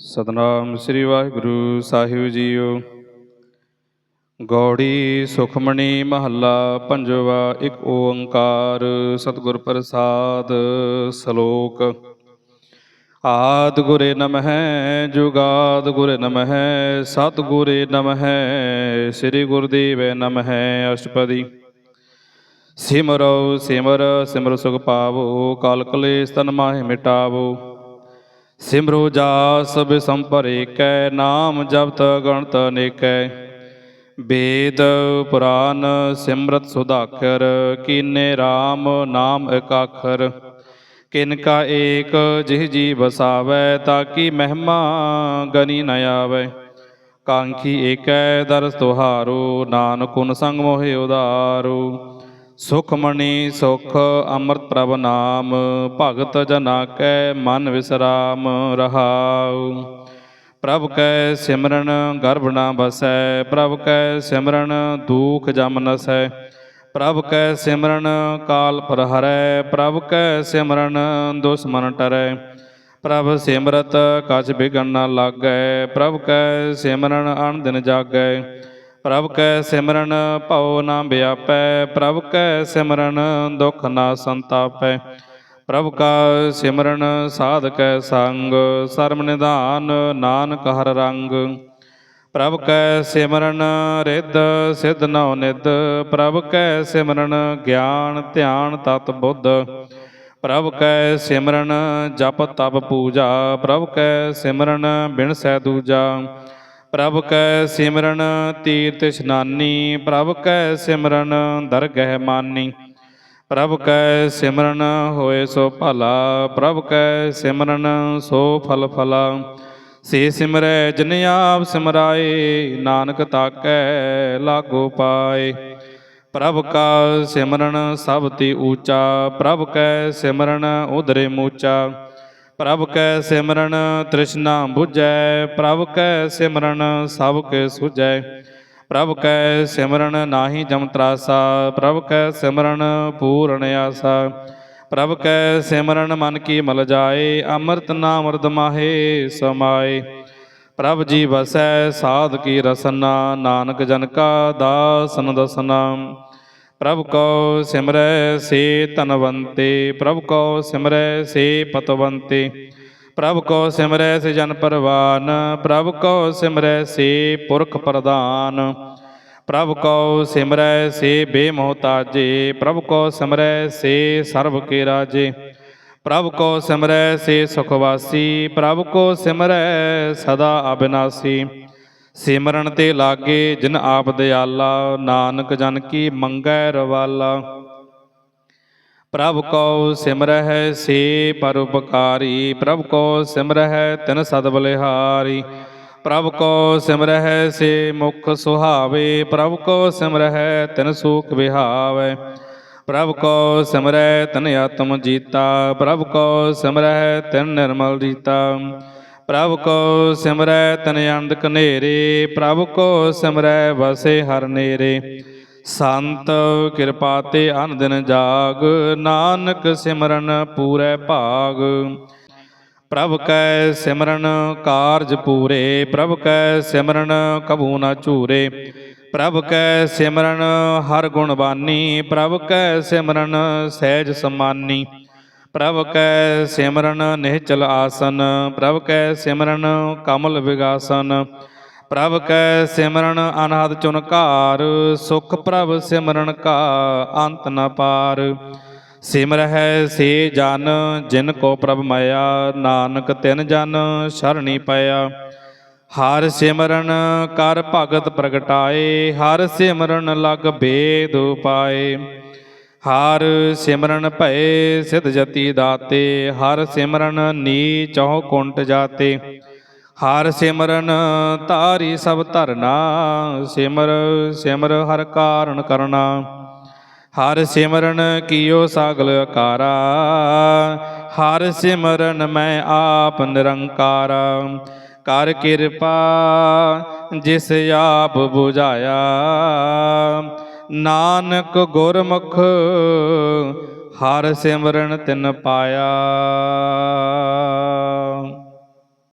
ਸਤਨਾਮ ਸ੍ਰੀ ਵਾਹਿਗੁਰੂ ਸਾਹਿਬ ਜੀਓ। ਗੌੜੀ ਸੁਖਮਣੀ ਮਹੱਲਾ ਪੰਜਵਾ ਇੱਕ ਓੰਕਾਰ ਸਤਿਗੁਰ ਪ੍ਰਸਾਦ ਸ਼ਲੋਕ। ਆਦ ਗੁਰੇ ਨਮਹਿ, ਜੁਗਾਦ ਗੁਰੇ ਨਮਹਿ ਸਤ ਗੁਰੇ ਨਮਹਿ, ਸ੍ਰੀ ਗੁਰਦੇਵ ਨਮਹਿ ਅਸ਼ਟਪਦੀ। ਸਿਮਰੋ ਸਿਮਰ ਸਿਮਰ ਸੁਖ ਪਾਵੋ, ਕਾਲ ਕਲੇਸ਼ ਤਨ ਮਾਹਿ ਮਿਟਾਵੋ। ਸਿਮਰੋ ਜਾਸ ਬਿਸੰਪਰੇ ਕੈ, ਨਾਮ ਜਪਤ ਗਣਤ ਅਨੇਕੈ ਵੇਦ ਪੁਰਾਨ ਸਿਮਰਤ ਸੁਧਾਕਰ ਕੀਨੇ RAM ਨਾਮ ਇਕਾਖਰ। ਕਿਨ ਕਾ ਏਕ ਜਿਹ ਜੀ ਵਸਾਵੈ ਤਾਕੀ ਮਹਿਮਾ ਗਨੀ ਨ ਆਵੈ। ਕਾਂਖੀ ਏਕੈ, ਦਰਸ ਤੁਹਾਰੋ ਨਾਨਕੁਨ ਸੰਗ ਮੋਹਿ ਉਦਾਰੋ ਸੁਖਮਣੀ ਸੁਖ ਅੰਮ੍ਰਿਤ ਪ੍ਰਭ ਨਾਮ, ਭਗਤ ਜਨਾ ਕੈ ਮਨ ਵਿਸਰਾਮ ਰਹਾਉ। ਪ੍ਰਭ ਕੈ ਸਿਮਰਨ ਗਰਭ ਨਾ ਬਸੈ, ਪ੍ਰਭ ਕੈ ਸਿਮਰਨ ਦੂਖ ਜਮ ਨਸੈ। ਪ੍ਰਭ ਕੈ ਸਿਮਰਨ ਕਾਲ ਪ੍ਰਹਰੈ, ਪ੍ਰਭ ਕੈ ਸਿਮਰਨ ਦੁਸ਼ਮਨ ਟਰੈ। ਪ੍ਰਭ ਸਿਮਰਤ ਕਛ ਬਿਗਨ ਨਾ ਲਾਗੈ, ਪ੍ਰਭ ਕੈ ਸਿਮਰਨ ਅਨ ਦਿਨ ਜਾਗੈ। ਪ੍ਰਭ ਕੈ ਸਿਮਰਨ, ਭਉ ਨਾ ਵਿਆਪੈ, ਪ੍ਰਭ ਕੈ ਸਿਮਰਨ, ਦੁਖ ਨਾ ਸੰਤਾਪੈ। ਪ੍ਰਭ ਕਾ ਸਿਮਰਨ, ਸਾਧ ਕੈ ਸੰਗ ਸਰਮ ਨਿਧਾਨ, ਨਾਨਕ ਹਰ ਰੰਗ। ਪ੍ਰਭ ਕੈ ਸਿਮਰਨ, ਰਿੱਧ ਸਿਧ ਨਉ ਨਿਧ। ਪ੍ਰਭ ਕੈ ਸਿਮਰਨ, ਗਿਆਨ ਧਿਆਨ ਤਤ ਬੁੱਧ। ਪ੍ਰਭ ਕੈ ਸਿਮਰਨ, ਜਪ ਤਪ ਪੂਜਾ। ਪ੍ਰਭ ਕੈ ਸਿਮਰਨ ਬਿਨ ਸੈ ਦੂਜਾ। ਪ੍ਰਭ ਕੈ ਸਿਮਰਨ ਤੀਰਥ ਇਸ਼ਨਾਨੀ ਪ੍ਰਭ ਕੈ ਸਿਮਰਨ ਦਰਗਹਿ ਮਾਨੀ। ਪ੍ਰਭ ਕੈ ਸਿਮਰਨ ਹੋਏ ਸੋ ਭਲਾ, ਪ੍ਰਭ ਕੈ ਸਿਮਰਨ ਸੋ ਫਲ ਫਲਾ। ਸੇ ਸਿਮਰੈ ਜਿਨ ਆਪ ਸਿਮਰਾਏ, ਨਾਨਕ ਤਾਕੈ ਲਾਗੋ ਪਾਏ। ਪ੍ਰਭ ਕਾ ਸਿਮਰਨ ਸਭ ਤੇ ਊਚਾ, ਪ੍ਰਭ ਕੈ ਸਿਮਰਨ ਉਦਰੇ ਮੂਚਾ। ਪ੍ਰਭ ਕੈ ਸਿਮਰਨ ਤ੍ਰਿਸ਼ਨਾ 부ਜੈ ਪ੍ਰਭ ਕੈ ਸਿਮਰਨ ਸਭ ਕੇ ਸੁਜੈ ਪ੍ਰਭ ਕੈ ਸਿਮਰਨ ਨਾਹੀ ਜਮ ਤਰਾਸਾ, ਪ੍ਰਭ ਕੈ ਸਿਮਰਨ ਪੂਰਨ ਆਸਾ। ਪ੍ਰਭ ਕੈ ਸਿਮਰਨ ਮਨ ਕੀ ਮਲ ਜਾਏ, ਅੰਮ੍ਰਿਤ ਨਾਮ ਅਮਰਤ ਮਾਹੇ ਸਮਾਏ। ਪ੍ਰਭ ਜੀ ਵਸੈ, ਸਾਧ ਕੀ ਰਸਨਾ, ਨਾਨਕ ਜਨ ਕਾ ਦਾਸਨ ਦਸਨਾ। ਪ੍ਰਭ ਕੋ ਸਿਮਰੈ ਸੇ ਧਨਵੰਤੇ, ਪ੍ਰਭ ਕੋ ਸਿਮਰੈ ਸੇ ਪਤਵੰਤੇ, ਪ੍ਰਭ ਕੋ ਸਿਮਰੈ ਸੇ ਜਨ ਪਰਵਾਨ, ਪ੍ਰਭ ਕੋ ਸਿਮਰੈ ਸੇ ਪੁਰਖ ਪ੍ਰਧਾਨ, ਪ੍ਰਭ ਕੋ ਸਿਮਰੈ ਸੇ ਬੇਮੋਹਤਾਜੇ, ਪ੍ਰਭ ਕੋ ਸਿਮਰੈ ਸੇ ਸਰਬ ਕੇ ਰਾਜੇ, ਪ੍ਰਭ ਕੋ ਸਿਮਰੈ ਸੇ ਸੁਖਵਾਸੀ, ਪ੍ਰਭ ਕੋ ਸਿਮਰੈ ਸਦਾ ਅਬਿਨਾਸੀ ਸਿਮਰਨ ਤੇ ਲਾਗੇ ਜਿਨ ਆਪ ਦਿਆਲਾ, ਨਾਨਕ ਜਨ ਕੀ ਮੰਗੈ ਰਵਾਲਾ। ਪ੍ਰਭ ਕੋ ਸਿਮਰਹਿ ਸੇ ਪਰਉਪਕਾਰੀ ਪ੍ਰਭ ਕੋ ਸਿਮਰਹਿ ਤਿਨ ਸਦ ਬਲਿਹਾਰੀ। ਪ੍ਰਭ ਕੋ ਸਿਮਰਹਿ ਸੇ ਮੁਖ ਸੁਹਾਵੇ, ਪ੍ਰਭ ਕੋ ਸਿਮਰਹਿ ਤਿਨ ਸੁਖ ਵਿਹਾਵੇ। ਪ੍ਰਭ ਕੋ ਸਿਮਰੈ ਤਿਨ ਆਤਮ ਜੀਤਾ, ਪ੍ਰਭ ਕੋ ਸਿਮਰੈ ਤਿਨ ਨਿਰਮਲ ਜੀਤਾ। ਪ੍ਰਭ ਕੋ ਸਿਮਰੈ ਤਨ ਆਨੰਦ ਕਨੇਰੇ ਪ੍ਰਭ ਕੋ ਸਿਮਰੈ ਵਸੇ ਹਰ ਨੇਰੇ। ਸੰਤ ਕਿਰਪਾ ਤੇ ਅਨ ਜਾਗ, ਨਾਨਕ ਸਿਮਰਨ ਪੂਰੇ ਭਾਗ। ਪ੍ਰਭ ਕੈ ਸਿਮਰਨ ਕਾਰਜ ਪੂਰੇ, ਪ੍ਰਭ ਕੈ ਸਿਮਰਨ ਕਬੂ ਨਾ ਝੂਰੇ। ਪ੍ਰਭ ਕੈ ਸਿਮਰਨ ਹਰ ਗੁਣ ਬਾਨੀ, ਪ੍ਰਭ ਕੈ ਸਿਮਰਨ ਸਹਿਜ ਸਮਾਨੀ। ਪ੍ਰਭ ਕੈ ਸਿਮਰਨ ਨਿਹਚਲ ਆਸਨ, ਪ੍ਰਭ ਕੈ ਸਿਮਰਨ ਕਮਲ ਵਿਗਾਸਨ, ਪ੍ਰਭ ਕੈ ਸਿਮਰਨ ਅਨਹਦ ਚੁਨਕਾਰ ਸੁਖ ਪ੍ਰਭ ਸਿਮਰਨ ਕਾ ਅੰਤ ਨ ਪਾਰ। ਸਿਮਰ ਹੈ ਸੇ ਜਨ, ਜਿਨ ਕੋ ਪ੍ਰਭ ਮਾਇਆ, ਨਾਨਕ ਤਿਨ ਜਨ ਸ਼ਰਣੀ ਪਾਇਆ। ਹਰ ਸਿਮਰਨ ਕਰ ਭਗਤ ਪ੍ਰਗਟਾਏ, ਹਰ ਸਿਮਰਨ ਲਗ ਭੇਦ ਪਾਏ ਹਰ ਸਿਮਰਨ ਭਏ ਸਿਧ ਜਤੀ ਦਾਤੇ, ਹਰ ਸਿਮਰਨ ਨੀ ਨੀਚਹੁ ਕੁੰਟ ਜਾਤੇ। ਹਰ ਸਿਮਰਨ ਤਾਰੀ ਸਭ ਧਰਨਾ, ਸਿਮਰ ਸਿਮਰ ਹਰ ਕਾਰਨ ਕਰਨਾ। ਹਰ ਸਿਮਰਨ ਕੀਓ ਸਾਗਲ ਆਕਾਰਾ ਹਰ ਸਿਮਰਨ ਮੈਂ ਆਪ ਨਿਰੰਕਾਰਾ। ਕਰ ਕਿਰਪਾ ਜਿਸ ਆਪ 부ਝਾਇਆ ਨਾਨਕ ਗੁਰਮੁਖ ਹਰ ਸਿਮਰਨ ਤਿਨ ਪਾਇਆ।